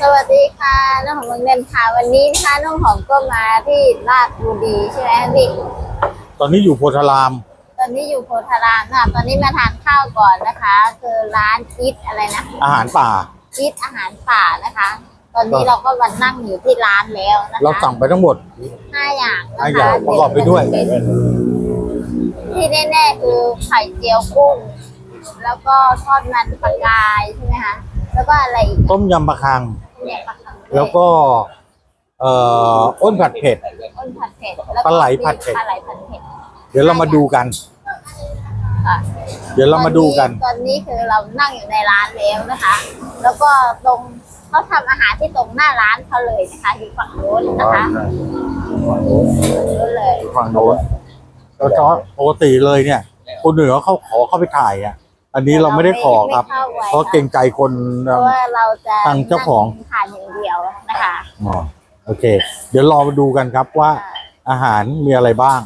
สวัสดีค่ะน้องหอมเมืองเดนค่ะวันนี้นะคะน้องหอมก็มาที่ลาดบุรีใช่ไหมพี่ตอนนี้อยู่โพธาราม ตอนนี้อยู่โพธารามค่ะตอนนี้มาทานข้าวก่อนนะคะ คือร้านอิทอะไรนะอาหารป่าอิทอาหารป่านะคะ ตอนนี้เราก็มานั่งอยู่ที่ร้านแล้วนะคะเราสั่งไปทั้งหมดห้าอย่างนะคะห้าอย่างประกอบไปด้วย ที่แน่ๆคือไข่เจียวกุ้ง แล้วก็ทอดมันปลากายใช่ไหมคะแล้วก็อะไรอีก ต้มยำปลาคัง เนี่ยปลาคังด้วยแล้วก็ เอ่ออ้นผัดเผ็ด อ้นผัดเผ็ดแล้วปลาไหลผัดเผ็ด ปลาไหลผัดเผ็ดเดี๋ยวเรามาดูกัน ค่ะเดี๋ยวเรามาดูกัน ตอนนี้คือเรานั่งอยู่ในร้านแล้วนะคะ แล้วก็ตรงเขาทำอาหารที่ตรงหน้าร้านเขาเลยนะคะอยู่ฝั่งโน้นนะคะฝั่งโน้นเลย ฝั่งโน้นแล้วก็ปกติเลยเนี่ย คนอื่นเขาขอเข้าไปถ่ายอะ อันนี้เราไม่ได้ขอครับ ไม่เข้าไว้เพราะเกรงใจคน เพราะว่าเราจะทางเจ้าของ นั่ทานอย่างเดียวนะคะอ๋อโอเค เดี๋ยวรอมาดูกันครับว่าอาหารมีอะไรบ้าง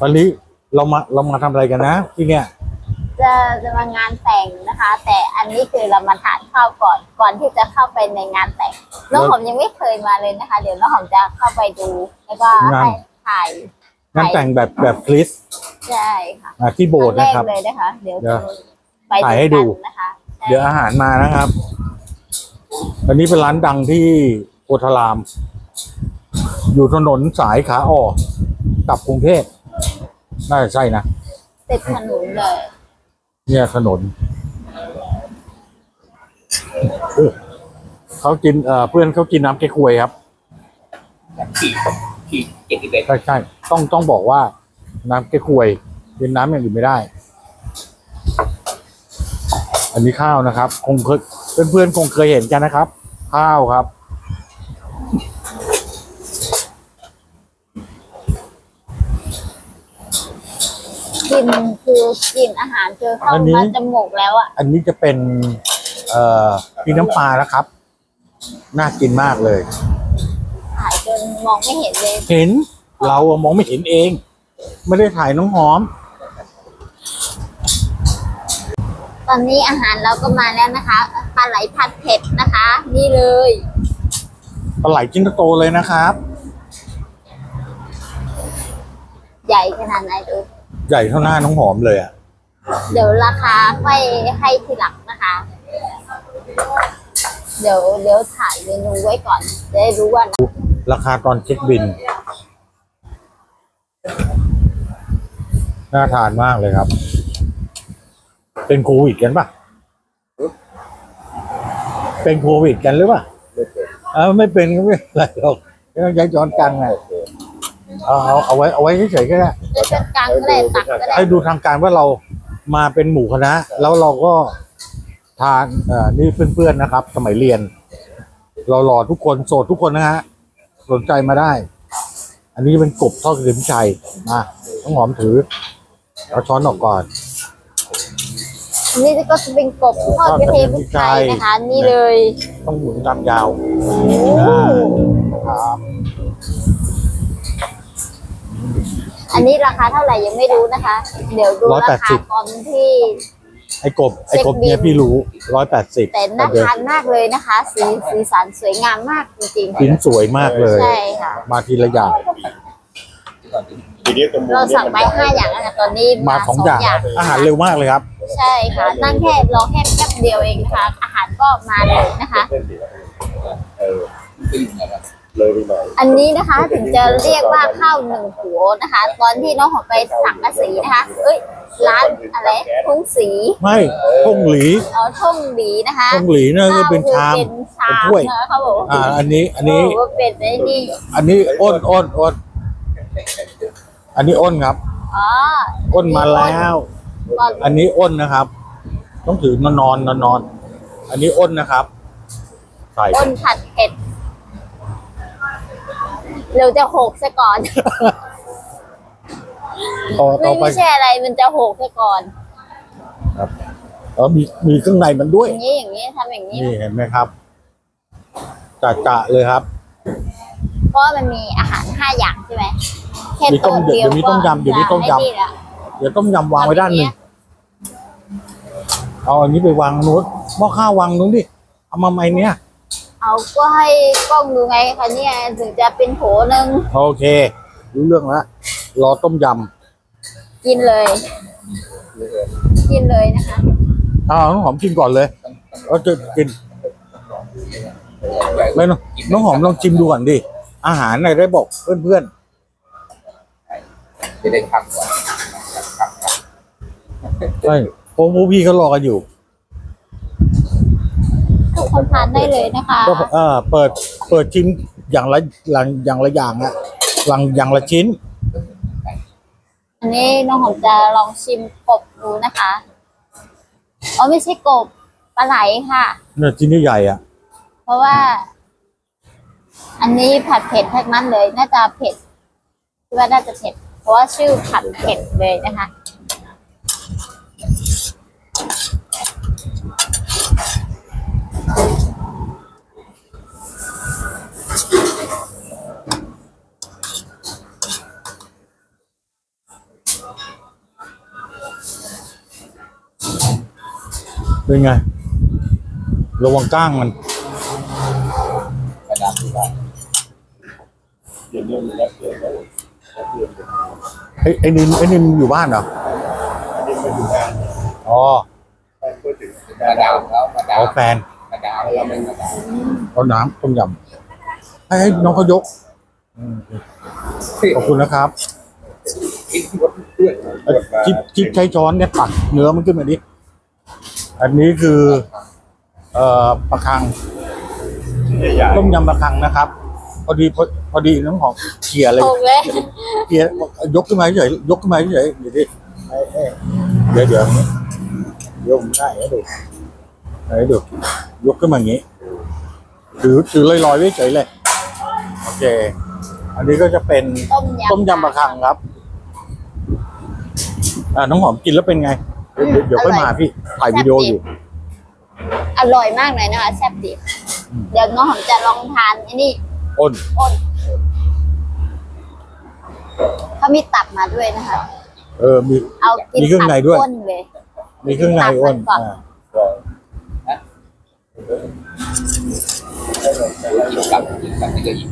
วันนี้เรามาเรามาทำอะไรกันนะที่เนี่ย จะจะมางานแต่งนะคะ แต่อันนี้คือเรามาทานข้าวก่อนก่อนที่จะเข้าไปในงานแต่งน้องหอมยังไม่เคยมาเลยนะคะ เดี๋ยวน้องหอมจะเข้าไปดูแล้วก็ให้ถ่ายงานแต่งแบบแบบคริสต์ ใช่ค่ะอะที่โบสถ์นะครับ งแกเลยนะคะ เดี๋ยวเดี๋ยวไปถ่ายให้ดู กันนะคะใช่เดี๋ยวอาหารมานะครับ อันนี้เป็นร้านดังที่โพธาราม อยู่ถนนสายขาออกกลับกรุงเทพน่าจะใช่นะ ติดถนนเลยเนี่ยถนนโอ้เขากินเอ่อเพื่อนเขากินน้ำเก๊กฮวยครับขีดขีดเจ็ดสิบเอ็ดใช่ใช่ต้องต้องบอกว่า น้ำเก๊กฮวยเป็นน้ำอย่างอื่นไม่ได้ อันนี้ข้าวนะครับ คงเคยเพื่อนๆคงเคยเห็นกันนะครับ ข้าวครับ กลินคือกินอาหารคือเข้าอันนี้ มาจมูกแล้วอะ อันนี้จะเป็น เอ่อมีน้ำปลานะครับ น่ากินมากเลยถ่ายจนมองไม่เห็นเลย เห็นเราอะมองไม่เห็นเอง ไม่ได้ถ่ายน้องหอม ตอนนี้อาหารเราก็มาแล้วนะคะปลาไหลผัดเผ็ดนะคะ นี่เลยปลาไหลจิ้นโตๆเลยนะครับ ใหญ่ขนาดไหนดูใหญ่เท่าหน้าน้องหอมเลยอะเดี๋ยวราคาค่อยให้ทีหลังนะคะ เดี๋ยวเดี๋ยวถ่ายเมนูไว้ก่อนจะได้รู้ว่าราคาตอนเช็คบิน น่าทานมากเลยครับ เป็นโควิดกันปะเป็นโควิดกันหรือเปล่าเออไม่เป็นก็ไม่เป็นไรหรอกไม่ต้องใช้ช้อนกลางไงเอาเอาเอาไว้เอาไว้เฉยๆก็ได้จะเป็นกลางก็ได้ตักก็ได้ให้ดูทางการว่าเรามาเป็นหมู่คณะ แล้วเราก็ทานเอ่อนี่เพื่อนๆนะครับ สมัยเรียน เราหล่อทุกคนโสดทุกคนนะฮะสนใจมาได้ อันนี้เป็นกบทอดกระเทียมชัยมาต้องหอมถือ เอาช้อนออกก่อนอันนี้ก็จะเป็นกบทอดกระเทียมพริกไทยนะคะนี่เลย ต้องหมุนตามยาวโอ้ครับอันนี้ราคาเท่าไหร่ยังไม่รู้นะคะ เดี๋ยวดูราคาตอนที่ไอ้กบไอ้กบเนี่ยพี่รู้ร้อยแปดสิบแต่น่าทานมากเลยนะคะ สีสีสันสวยงามมากจริงชิ้นสวยมากเลยๆใช่ค่ะ มาทีละอย่าง ทีนี้ตรงเราสั่งไปห้าอย่างแล้วนะตอนนี้มามาสองอย่างอาหารเร็วมากเลยครับ ใช่ค่ะ นั่งแค่รอแค่แป๊บเดียวเองค่ะ อาหารก็มาเลยนะคะเออขึ้นนะครับเลยไปหน่อยอันนี้นะคะถึงจะเรียกว่าข้าวหนึ่งหัวนะคะ ตอนที่น้องหอมไปสั่งกระสีนะคะ เอ้ยร้านอะไรทุ่งสีไม่พงหลีเอาท่งหลีนะคะพงหลีเนี่ยก็เป็นชามเป็นชามเป็นถ้วยนะคะเขาบอกอ่าอันนี้อันนี้เขาบอกว่าเป็นไอ้นี่อันนี้อ้นอ้นอ้น อันนี้อ้นครับ อ๋ออ้นมาแล้วก่อนอันนี้อ้นนะครับ ต้องถือนอนนอนนอนนอน อันนี้อ้นนะครับ ใส่อ้นผัดเผ็ดเร็วจะหกซะก่อน ต่อต่ไม่อไปไม่ใช่อะไรมันจะหกซะก่อน ครับเออมีมีเครื่องในมันด้วย อย่างนี้อย่างนี้ทำอย่างนี้ นี่เห็นไหมครับจะจะเลยครับ เพราะว่ามันมีอาหารห้าอย่างใช่ไหม แค่มีต้ตัวมเดี๋เดียยววมีต้มยำเดี๋ยวมีต้มยำไอ้นี่แหละเดี๋ยวต้มยำวางไว้ด้านหนึ่งเอาอันนี้ไปวางนู้นหม้อข้าววางนู้นดิเอาเอามาไหมเนี่ยเอาก็ให้กล้องดูไงคะเนี่ยถึงจะเป็นโถหนึ่งโอเค รู้เรื่องแล้วรอต้มยกินเลย กินเลยนะคะำอ้าวน้องหอมกินก่อนเลยเราจะกินไม่น้องน้องหอมลองชิมดูก่อนดิอาหารไหนได้บอกเพื่อน จะได้พักก่อนพักๆใช่เพราะพวกพี่เขารอกันอยู่ ทุกคนทานได้เลยนะคะก็เออเปิดเปิดชิมอย่างละอย่างอย่างละอย่างอะหลังอย่างละชิ้น อันนี้น้องหอมจะลองชิมกบดูนะคะอ๋อไม่ใช่กบปลาไหลค่ะเนี่ยชิ้นใหญ่ๆอะเพราะว่า อันนี้ผัดเผ็ดทั้งนั้นเลย น่าจะเผ็ดคิดว่าน่าจะเผ็ดเพ ราะว่าชื่อผัดเผ็ดเลยนะคะเป็นไง ระวังก้างมันกระดาษที่ได้เดี๋ยวเรื่องแล้วเดี๋ยวแล้วเดี๋ยวเดี๋ยวไอ้ไอ้นินไอ้นินอยู่บ้านเหรอนี่ไปดูงานอ๋อพูดถึงกระดาษแล้วกระดาอ๋อษแฟนกระดาษแล้วไม่กระดาษเอาน้ำต้มยำให้ให้น้องเขายกอืมขอบคุณนะครับคิดว่าเพื่อนเอ้ยจิ๊บจิ๊บใช้ช้อนเนี่ยตักเนื้อมันขึ้นมาดิอันนี้คือ เอ่อปลาคัง ใหญ่ต้มยำปลาคังนะครับ พอดีพอพอดีน้องหอมเขี่ยเลยถูกเลยเขี่ยยกขึ้นมาเฉยยกขึ้นมาเฉยเดี๋ยวดิไอ้ไอ้เดี๋ยวเดี๋ยวนี้ยกได้ให้ดูให้ดูยกขึ้นมาอย่างนี้ถือถือลอยๆไว้เฉยเลยโอเค อันนี้ก็จะเป็นต้มยำต้มยำปลาคังครับอ่าน้องหอมกินแล้วเป็นไงเดี๋ยวเดี๋ยวค่อยมาพี่ถ่ายวิดีโออยู่ อร่อยมากเลยนะคะแซ่บดีเดี๋ยวน้องหอมจะลองทานไอ้นี่ อ้นอ้นเขามีตับมาด้วยนะคะ เออมี เอากินมีเครื่องในด้วย ตับอ้นเลย มีเครื่องในอ้นตับมันก่อน อ่ากินกับกินกับนี่ก็อิ่ม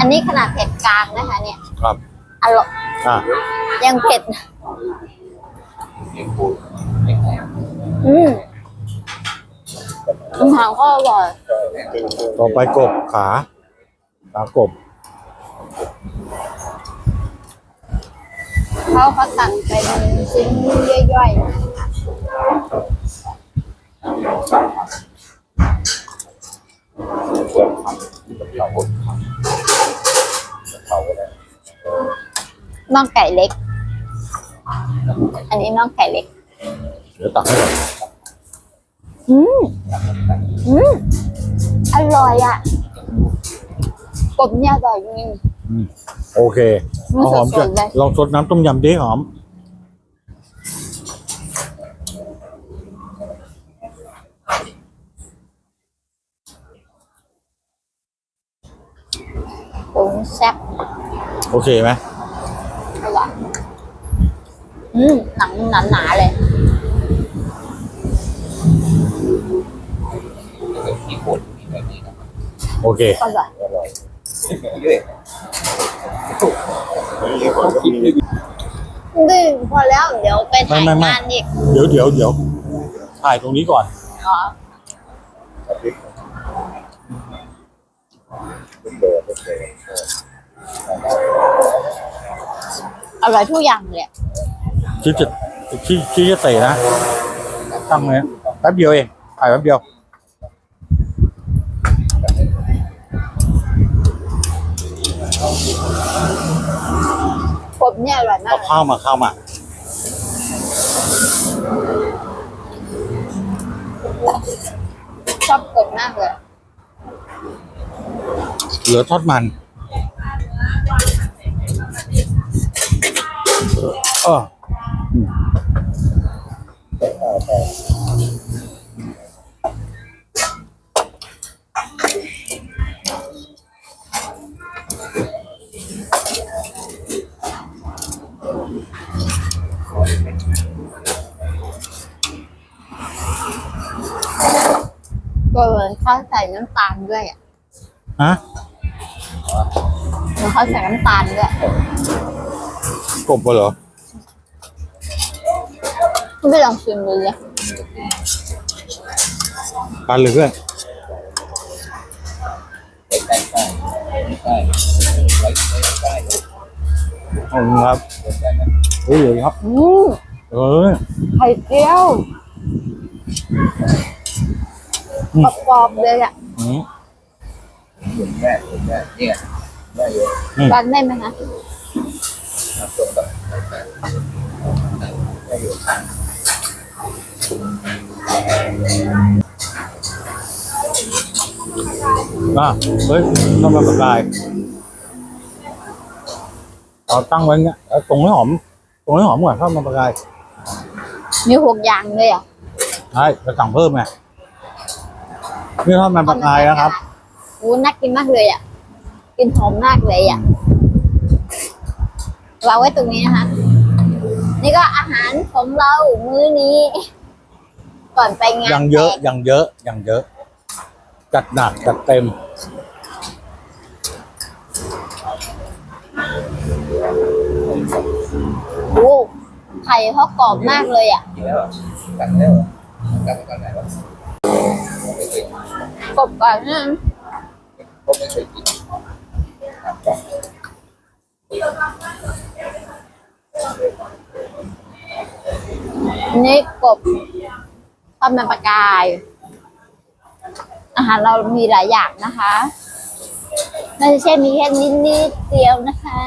อันนี้ขนาดเผ็ดกลางนะคะ เนี่ยครับ อร่อยอ่ายังเผ็ด เลี้ยงปูไม่แพงอืมอาหารก็อร่อยต่อไปกบขา ขากบเขาเขาตัดเป็นชิ้นย่อยๆนะคะเพื่อนทำเราคนทำเขาก็ได้น่องไก่เล็ก อันนี้น่องไก่เล็ก เดี๋ยวตักให้ก่อนอืม อืม อร่อยอะ กบเนี่ยอร่อยจริง อืมโอเคมันเอาหอมสจะดๆเลย ลองสดน้ำต้มยำดิหอม ปรุงแซ่บโอเคไหมอร่อยอืมหนังหนาๆเลยถ้าเกิดที่คนมีแบบนี้นะ โอเค อร่อย อร่อยเยอะเขาคิดด้วยดื่มพอแล้วเดี๋ยวไปถ่ายไม่ไม่ไม่งานอีกเดี๋ยวเดี๋ยวเดี๋ยวถ่ายตรงนี้ก่อนอ๋อเบอร์เบอร์อร่อยทุกอย่างเลยอะคิดจะคิดคิดจะเตะนะตั้งเลยแป๊บเดียวเองถ่ายแป๊บเดียว เนี่ยอร่อยมาเอากเลยข้าวมาข้าวมา ชอบกบมากเลยเหลือทอดมันเอออื ก็เหมือนเขาใส่น้ำตาลด้วยอะฮะเหมือนเขาใส่น้ำตาลด้วยกบเหรอคุณไปลองชิมดูเลยกันหรือเพื่อนใกล้ใกล้ใกล้ใกล้ใกล้ใกล้ขอบคุณครับใกล้นะเฮ้ยเดี๋ยวครับอืมเออไข่เจียวอืม กรอบๆเลยอะอืมแม่แม่เนี่ยแม่เยอะรันได้ไหมคะนะตรงกับแม่เยอะอะเฮ้ยต้องมาประกายเอาตั้งไว้เงี้ยเอาตรงให้หอม ตรงให้หอมก่อนเข้ามาประกายมีหกอย่างเลยอะใช่จะสั่งเพิ่มไง นี่ทอดมันปลากายนะครับโอ้น่ากินมากเลยอะกินหอมมากเลยอะวางไว้ตรงนี้นะคะ นี่ก็อาหารของเรามื้อนี้ ก่อนไปงานยังเยอะแต่ยังเยอะยังเยอะ จัดหนักจัดเต็ม โอ้ไข่เขากรอบมากเลยอะกินแล้วตักแล้วตักไปตอนไหนวะ ไม่เคยกรอบก่อนนะผมไม่เคยกินตักอันนี่กบทอดมันปลากาย อาหารเรามีหลายอย่างนะคะไม่ใช่มีแค่นิดนิดๆเดียวนะคะ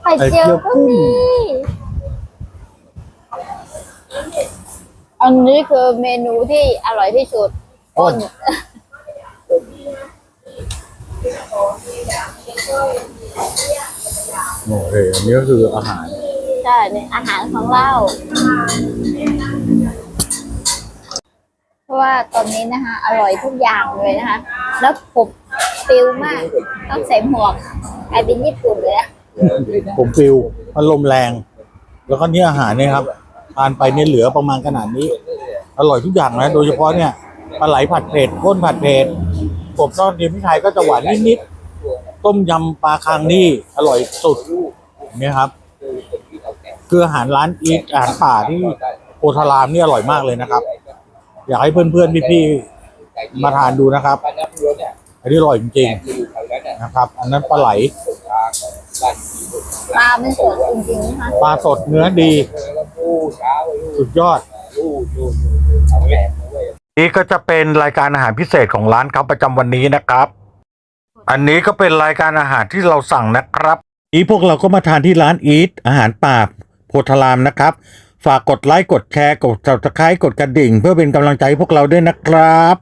ไข่เจียวก็มี อันนี้คือเมนูที่อร่อยที่สุดอ้นโอเคอันนี้ก็คืออาหาร ใช่ในอาหารของเราเพราะว่าตอนนี้นะคะ อร่อยทุกอย่างเลยนะคะ แล้วผมฟิลมาก ต้องใส่หมวกกลายเป็นญี่ปุ่นเลยอะผมฟิลมันลมแรง แล้วก็เนี่ยอาหารเนี่ยครับ ทานไปเนี่ยเหลือประมาณขนาดนี้ อร่อยทุกอย่างนะโดยเฉพาะเนี่ยปลาไหลผัดเผ็ดข้นผัดเผ็ดกบทอดเดียวพี่ไทยก็จะหวานนิดๆต้มยำปลาคังนี่อร่อยสุดเนี่ยครับ คืออาหารร้านอีทอาหารป่าที่โพธารามนี่อร่อยมากเลยนะครับ อยากให้เพื่อนๆพี่ๆมาทานดูนะครับ อันนี้อร่อยจริงๆนะครับ อันนั้นปลาไหล ปลามันสดจริงๆนะคะปลาสดเนื้อดีแล้วปูเช้าลูกสุดยอดลูกลูกเอาแหลมเอาไว้นี่ก็จะเป็นรายการอาหารพิเศษของร้านเขาประจำวันนี้นะครับ อันนี้ก็เป็นรายการอาหารที่เราสั่งนะครับ นี้พวกเราก็มาทานที่ร้านอีทอาหารป่าโพธารามนะครับ ฝากกดไลค์กดแชร์กด subscribe กดกระดิ่ง เพื่อเป็นกำลังใจให้พวกเราด้วยนะครับ